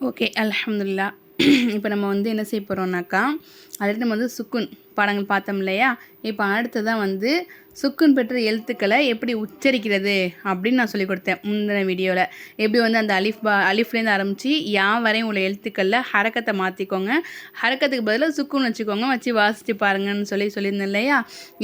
Okay அலமதுல்லா இப்போ நம்ம வந்து என்ன செய்ய போகிறோம்னாக்கா ஆல்ரெடி நம்ம வந்து சுக்குன் பாடங்கள் பார்த்தோம் இல்லையா? இப்போ அடுத்ததான் வந்து சுக்குன் பெற்ற எழுத்துக்களை எப்படி உச்சரிக்கிறது அப்படின்னு நான் சொல்லிக் கொடுத்தேன் முந்தின வீடியோவில் எப்படி வந்து அந்த அலிஃப் பா அலிஃப்லேருந்து ஆரம்பித்து யா வரையும் உள்ள எழுத்துக்களில் ஹரக்கத்தை மாற்றிக்கோங்க ஹரக்கத்துக்கு பதிலாக சுக்குன்னு வச்சுக்கோங்க வச்சு வாசித்து பாருங்கன்னு சொல்லி சொல்லியிருந்தேன் இல்லையா?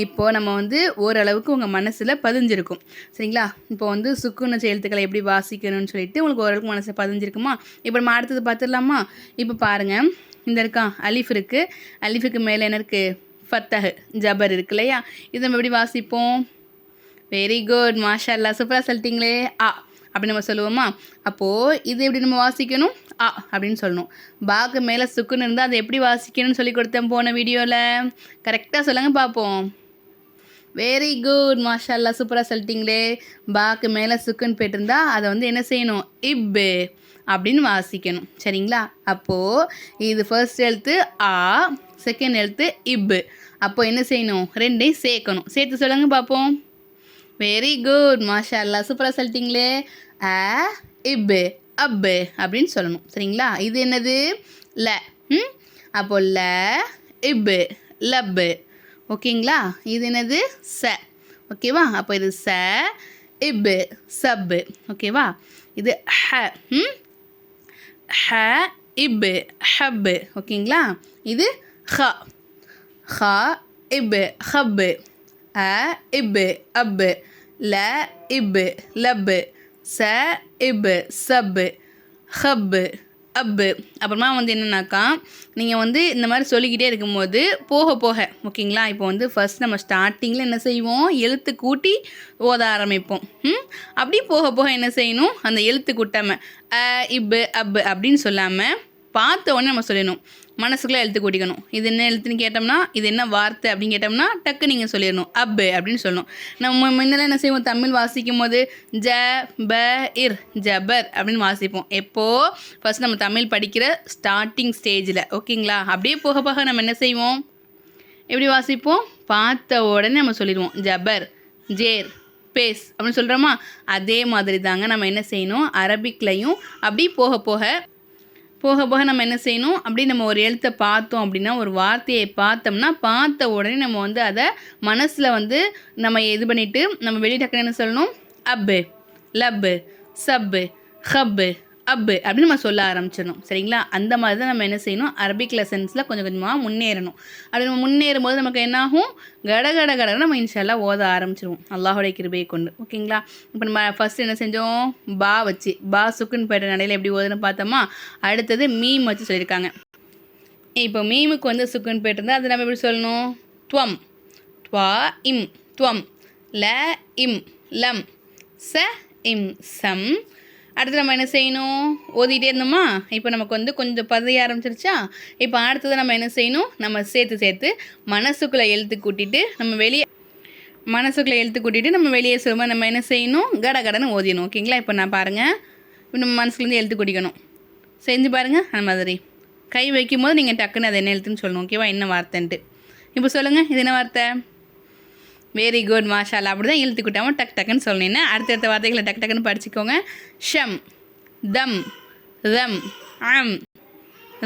இப்போது நம்ம வந்து ஓரளவுக்கு உங்கள் மனசில் பதிஞ்சிருக்கும். சரிங்களா? இப்போ வந்து சுக்குன்னு வச்ச எழுத்துக்களை எப்படி வாசிக்கணும்னு சொல்லிட்டு உங்களுக்கு ஓரளவுக்கு மனசில் பதிஞ்சிருக்குமா? இப்போ நம்ம அடுத்தது பார்த்துடலாமா? இப்போ பாருங்கள் இந்த இருக்கா அலிஃப் இருக்குது அலிஃபுக்கு மேலே என்ன இருக்குது ஃபத்தஹ் ஜபர் இருக்கு இல்லையா? இது நம்ம எப்படி வாசிப்போம்? வெரி குட் மாஷா அல்லா சூப்பராக சொல்லிட்டீங்களே. ஆ அப்படி நம்ம சொல்லுவோமா? அப்போது இது எப்படி நம்ம வாசிக்கணும்? ஆ அப்படின்னு சொல்லணும். பாக்கு மேலே சுக்குன்னு இருந்தால் அதை எப்படி வாசிக்கணும்னு சொல்லி கொடுத்தேன் போன வீடியோவில் கரெக்டாக சொல்லுங்கள் பார்ப்போம் வெரி குட் மாஷா அல்லா சூப்பராக சொல்லிட்டீங்களே. பாக்கு மேலே சுக்குன்னு போயிட்டுருந்தா அதை வந்து என்ன செய்யணும்? இப்பு. அப்படின்னு வாசிக்கணும். சரிங்களா? அப்போது இது ஃபர்ஸ்ட் எழுத்து ஆ செகண்ட் எழுத்து இப்பு அப்போ என்ன செய்யணும்? ரெண்டையும் சேர்க்கணும். சேர்த்து சொல்லுங்க பார்ப்போம் வெரி குட் மாஷா அல்லா சூப்பராக சொல்லிட்டீங்களே. அ இப்பு அப்பு அப்படின்னு சொல்லணும். சரிங்களா? இது என்னது? ல. ம்? அப்போ ல இப்பு லப்பு ஓகேங்களா? இது என்னது? ச. ஓகேவா? அப்போ இது ச இப்பு சப்பு ஓகேவா? இது ஹ. ம்? ஹ இப்பு ஹப்பு ஓகேங்களா? இது ஹ ஹ இப்பு ஹப்பு அ இப்பு அப்பு ல இப்பு லப்பு ச இப்பு சப்பு ஹப்பு அப்பு அப்புறமா வந்து என்னன்னாக்கா நீங்கள் வந்து இந்த மாதிரி சொல்லிக்கிட்டே இருக்கும்போது போக போக ஓகேங்களா? இப்போ வந்து ஃபர்ஸ்ட் நம்ம ஸ்டார்டிங்கில் என்ன செய்வோம்? எழுத்து கூட்டி ஓத ஆரம்பிப்போம். ம்? அப்படி போக போக என்ன செய்யணும்? அந்த எழுத்து கூட்டாமல் இப்பு அப்பு அப்படின்னு சொல்லாமல் பார்த்த உடனே நம்ம சொல்லணும் மனசுக்குள்ளே எழுத்து கூட்டிக்கணும். இது என்ன எழுத்துன்னு கேட்டோம்னா இது என்ன வார்த்தை அப்படின்னு கேட்டோம்னா டக்கு நீங்கள் சொல்லிடணும். அப்பு அப்படின்னு சொல்லணும். நம்ம முன்னெல்லாம் என்ன செய்வோம்? தமிழ் வாசிக்கும் போது ஜ ப இர் ஜபர் அப்படின்னு வாசிப்போம். எப்போது ஃபஸ்ட் நம்ம தமிழ் படிக்கிற ஸ்டார்டிங் ஸ்டேஜில் ஓகேங்களா? அப்படியே போக போக நம்ம என்ன செய்வோம்? எப்படி வாசிப்போம்? பார்த்த உடனே நம்ம சொல்லிடுவோம். ஜபர் ஜேர் பேஸ் அப்படின்னு சொல்கிறோமா அதே மாதிரி தாங்க நம்ம என்ன செய்யணும்? அரபிக்லையும் அப்படி போக போக போக போக நம்ம என்ன செய்யணும்? அப்படி நம்ம ஒரு எழுத்தை பார்த்தோம் அப்படின்னா ஒரு வார்த்தையை பார்த்தோம்னா பார்த்த உடனே நம்ம வந்து அதை மனசில் வந்து நம்ம இது பண்ணிவிட்டு நம்ம வெளியே டக்குன்னு என்ன சொல்லணும்? அப்பு லப்பு சப்பு ஹப்பு அப்பு அப்படின்னு நம்ம சொல்ல ஆரம்பிச்சிடணும். சரிங்களா? அந்த மாதிரி தான் நம்ம என்ன செய்யணும்? அரபிக் லெசன்ஸில் கொஞ்சம் கொஞ்சமாக முன்னேறணும். அப்படி நம்ம முன்னேறும் போது நமக்கு என்னாகும்? கட கட கட நம்ம இன்ஷால்லா ஓத ஆரம்பிச்சிருவோம். அல்லாஹோடைய கிருபையை கொண்டு. ஓகேங்களா? இப்போ நம்ம ஃபஸ்ட்டு என்ன செஞ்சோம்? பா வச்சு. பா சுக்குன்னு போயிட்ட நடையில் எப்படி ஓதுன்னு பார்த்தோமா? அடுத்தது மீம் வச்சு சொல்லியிருக்காங்க. இப்போ மீமுக்கு வந்து சுக்குன்னு போயிட்டு அது நம்ம எப்படி சொல்லணும்? துவம். துவா இம். துவம். ல இம். லம். ச இம். சம். அடுத்து நம்ம என்ன செய்யணும்? ஓதிட்டே இருந்தோமா? இப்போ நமக்கு வந்து கொஞ்சம் பதைய ஆரம்பிச்சிருச்சா? இப்போ அடுத்தது நம்ம என்ன செய்யணும்? நம்ம சேர்த்து சேர்த்து மனசுக்குள்ளே எழுத்து கூட்டிட்டு நம்ம வெளியே மனசுக்குள்ளே எழுத்து கூட்டிட்டு நம்ம வெளியே சொல்லும்போது நம்ம என்ன செய்யணும்? கட கடன்னு ஓதிடணும். ஓகேங்களா? இப்போ நான் பாருங்கள் இப்போ நம்ம மனசுலேருந்து எழுத்து குடிக்கணும் செஞ்சு பாருங்கள் அந்த மாதிரி. கை வைக்கும்போது நீங்கள் டக்குன்னு அதை என்ன எழுத்துன்னு சொல்லணும். ஓகேவா? என்ன வார்த்தைன்ட்டு. இப்போ சொல்லுங்கள் இது என்ன வார்த்தை? வெரி குட் மாஷால் அப்படி தான் இழுத்துக்கிட்டாமல் டக் டக்குன்னு சொன்னீங்கன்னா அடுத்தடுத்த வார்த்தைகளை டக் டக்குன்னு படிச்சுக்கோங்க. ஷம் தம் தம் அம்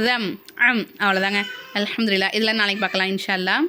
தம் அம். அவ்வளோதாங்க அலமதுல்லா இதெல்லாம் நாளைக்கு பார்க்கலாம் இன்ஷா அல்லாஹ்